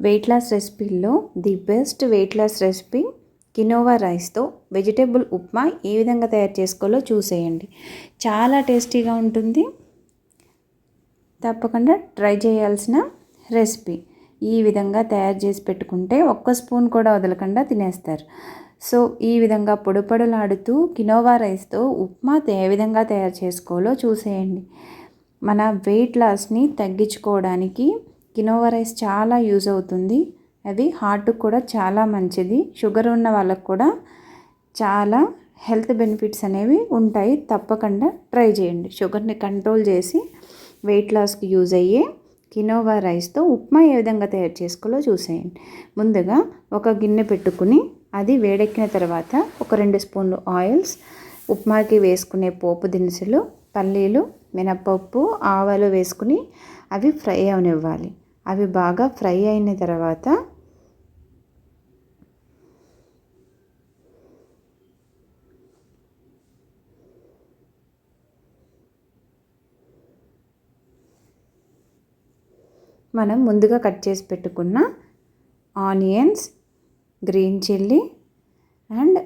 Wait loss రెసిపీల్లో the best weight loss recipe quinoa రైస్తో vegetable upma ఏ విధంగా తయారు చేసుకోవాలో చూసేయండి. చాలా టేస్టీగా ఉంటుంది. తప్పకుండా ట్రై చేయాల్సిన రెసిపీ ఈ విధంగా తయారు చేసి పెట్టుకుంటే ఒక్క స్పూన్ కూడా వదలకుండా తినేస్తారు. సో ఈ విధంగా పొడిపొడలాడుతూ కినోవా రైస్తో ఉప్మా ఏ విధంగా తయారు చేసుకోవాలో చూసేయండి. మన వెయిట్ లాస్ని తగ్గించుకోవడానికి కినోవా రైస్ చాలా యూజ్ అవుతుంది. అది హార్ట్కి కూడా చాలా మంచిది. షుగర్ ఉన్న వాళ్ళకు కూడా చాలా హెల్త్ బెనిఫిట్స్ అనేవి ఉంటాయి. తప్పకుండా ట్రై చేయండి. షుగర్ని కంట్రోల్ చేసి వెయిట్ లాస్కి యూజ్ అయ్యే కినోవా రైస్తో ఉప్మా ఏ విధంగా తయారు చేసుకోవాలో చూసేయండి. ముందుగా ఒక గిన్నె పెట్టుకుని అది వేడెక్కిన తర్వాత ఒక రెండు స్పూన్లు ఆయిల్స్ ఉప్మాకి వేసుకునే పోపు దినుసులు పల్లీలు మినపప్పు ఆవాలు వేసుకుని అవి ఫ్రై అవనివ్వాలి. అవి బాగా ఫ్రై అయిన తర్వాత మనం ముందుగా కట్ చేసి పెట్టుకున్న onions green chilli and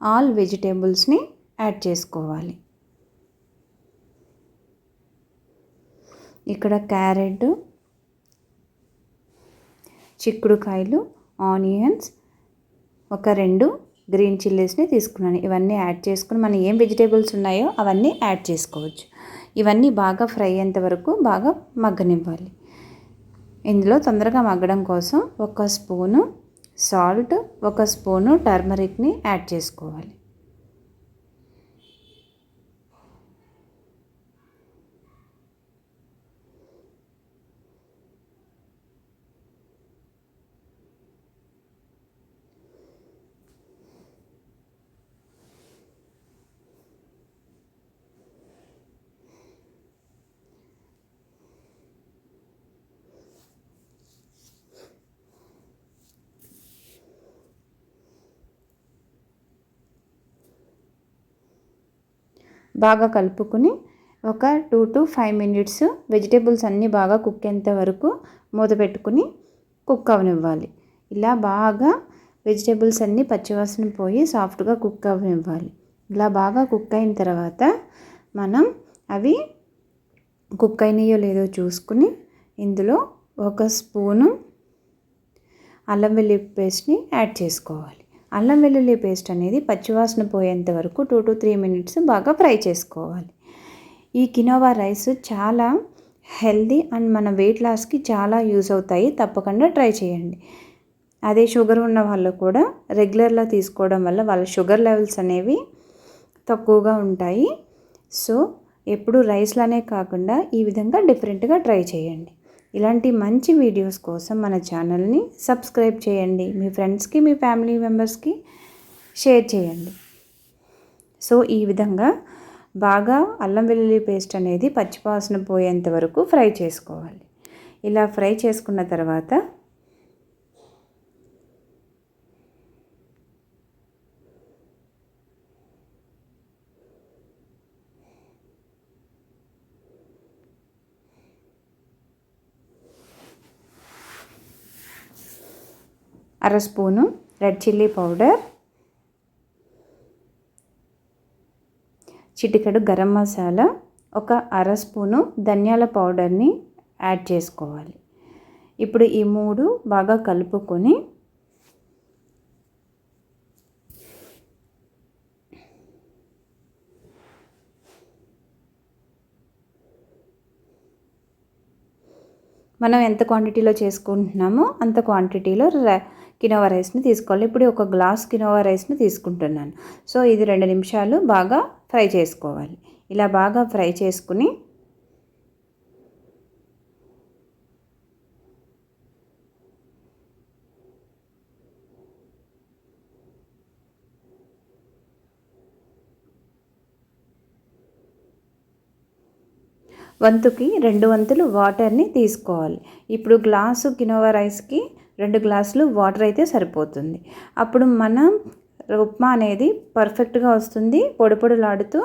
all వెజిటేబుల్స్ని add చేసుకోవాలి. ఇక్కడ క్యారెట్ చిక్కుడుకాయలు ఆనియన్స్ ఒక రెండు గ్రీన్ చిల్లీస్ని తీసుకున్నాను. ఇవన్నీ యాడ్ చేసుకుని మనం ఏం వెజిటేబుల్స్ ఉన్నాయో అవన్నీ యాడ్ చేసుకోవచ్చు. ఇవన్నీ బాగా ఫ్రై అయ్యేంత వరకు బాగా మగ్గనివ్వాలి. ఇందులో తొందరగా మగ్గడం కోసం ఒక స్పూను సాల్ట్ ఒక స్పూను టర్మరిక్ని యాడ్ చేసుకోవాలి. బాగా కలుపుకొని ఒక two to five minutes vegetables అన్నీ బాగా కుక్ అయ్యేంత వరకు మూత పెట్టుకుని కుక్ అవనివ్వాలి. ఇలా బాగా వెజిటేబుల్స్ అన్నీ పచ్చివాసన పోయి సాఫ్ట్గా కుక్ అవనివ్వాలి. ఇలా బాగా కుక్ అయిన తర్వాత మనం అవి కుక్ అయినాయో లేదో చూసుకుని ఇందులో ఒక స్పూను అల్లం వెల్లుల్లి పేస్ట్ని యాడ్ చేసుకోవాలి. అల్లం వెల్లుల్లి పేస్ట్ అనేది పచ్చివాసన పోయేంత వరకు టూ టు త్రీ మినిట్స్ బాగా ఫ్రై చేసుకోవాలి. ఈ కినోవా రైస్ చాలా హెల్దీ అండ్ మన వెయిట్ లాస్కి చాలా యూజ్ అవుతాయి. తప్పకుండా ట్రై చేయండి. అదే షుగర్ ఉన్న వాళ్ళు కూడా రెగ్యులర్గా తీసుకోవడం వల్ల వాళ్ళ షుగర్ లెవెల్స్ అనేవి తక్కువగా ఉంటాయి. సో ఎప్పుడు రైస్లనే కాకుండా ఈ విధంగా డిఫరెంట్గా ట్రై చేయండి. ఇలాంటి మంచి వీడియోస్ కోసం మన ఛానల్ని సబ్స్క్రైబ్ చేయండి. మీ ఫ్రెండ్స్కి మీ ఫ్యామిలీ మెంబర్స్కి షేర్ చేయండి. సో ఈ విధంగా బాగా అల్లం వెల్లుల్లి పేస్ట్ అనేది పచ్చివాసన పోయేంత వరకు ఫ్రై చేసుకోవాలి. ఇలా ఫ్రై చేసుకున్న తర్వాత అర స్పూను రెడ్ చిల్లీ పౌడర్ చిటికెడు గరం మసాలా ఒక అర స్పూను ధనియాల పౌడర్ని యాడ్ చేసుకోవాలి. ఇప్పుడు ఈ మూడు బాగా కలుపుకొని మనం ఎంత క్వాంటిటీలో చేసుకుంటున్నామో అంత క్వాంటిటీలో కినోవా రైస్ని తీసుకోవాలి. ఇప్పుడు ఒక గ్లాస్ కినోవా రైస్ని తీసుకుంటున్నాను. సో ఇది రెండు నిమిషాలు బాగా ఫ్రై చేసుకోవాలి. ఇలా బాగా ఫ్రై చేసుకుని వంతుకి రెండు వంతులు వాటర్ని తీసుకోవాలి. ఇప్పుడు గ్లాసు కినోవా రైస్కి రెండు గ్లాసులు వాటర్ అయితే సరిపోతుంది. అప్పుడు మనం ఉప్మా అనేది పర్ఫెక్ట్గా వస్తుంది. పొడి పొడిలాడుతూ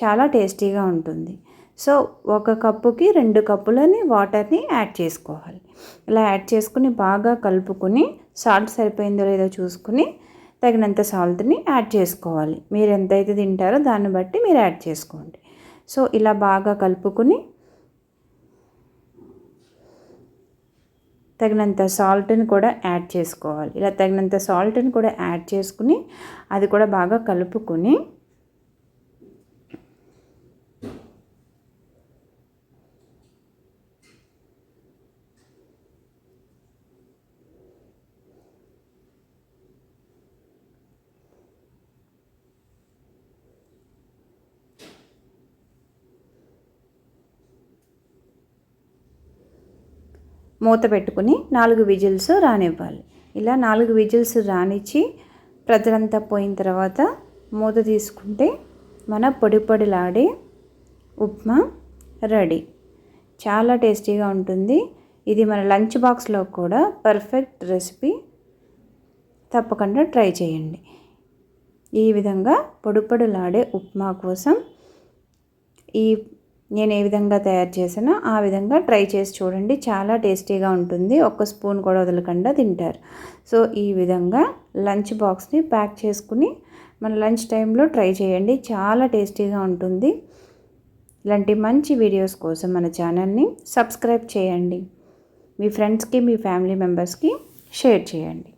చాలా టేస్టీగా ఉంటుంది. సో ఒక కప్పుకి రెండు కప్పులని వాటర్ని యాడ్ చేసుకోవాలి. ఇలా యాడ్ చేసుకుని బాగా కలుపుకొని సాల్ట్ సరిపోయిందో లేదో చూసుకుని తగినంత సాల్ట్ని యాడ్ చేసుకోవాలి. మీరు ఎంతైతే తింటారో దాన్ని బట్టి మీరు యాడ్ చేసుకోండి. సో ఇలా బాగా కలుపుకొని తగినంత సాల్ట్ని కూడా యాడ్ చేసుకోవాలి. ఇలా తగినంత సాల్ట్ని కూడా యాడ్ చేసుకుని అది కూడా బాగా కలుపుకొని మూత పెట్టుకుని నాలుగు విజిల్స్ రానివ్వాలి. ఇలా నాలుగు విజిల్స్ రానిచ్చి ప్రజలంతా పోయిన తర్వాత మూత తీసుకుంటే మన పొడి పొడిలాడే ఉప్మా రెడీ. చాలా టేస్టీగా ఉంటుంది. ఇది మన లంచ్ బాక్స్లో కూడా పర్ఫెక్ట్ రెసిపీ. తప్పకుండా ట్రై చేయండి. ఈ విధంగా పొడుపొడులాడే ఉప్మా కోసం ఈ నేను ఏ విధంగా తయారు చేసానో ఆ విధంగా ట్రై చేసి చూడండి. చాలా టేస్టీగా ఉంటుంది. ఒక్క స్పూన్ కూడా వదలకుండా తింటారు. సో ఈ విధంగా లంచ్ బాక్స్ని ప్యాక్ చేసుకుని మన లంచ్ టైంలో ట్రై చేయండి. చాలా టేస్టీగా ఉంటుంది. ఇలాంటి మంచి వీడియోస్ కోసం మన ఛానల్ని సబ్స్క్రైబ్ చేయండి. మీ ఫ్రెండ్స్కి మీ ఫ్యామిలీ మెంబర్స్కి షేర్ చేయండి.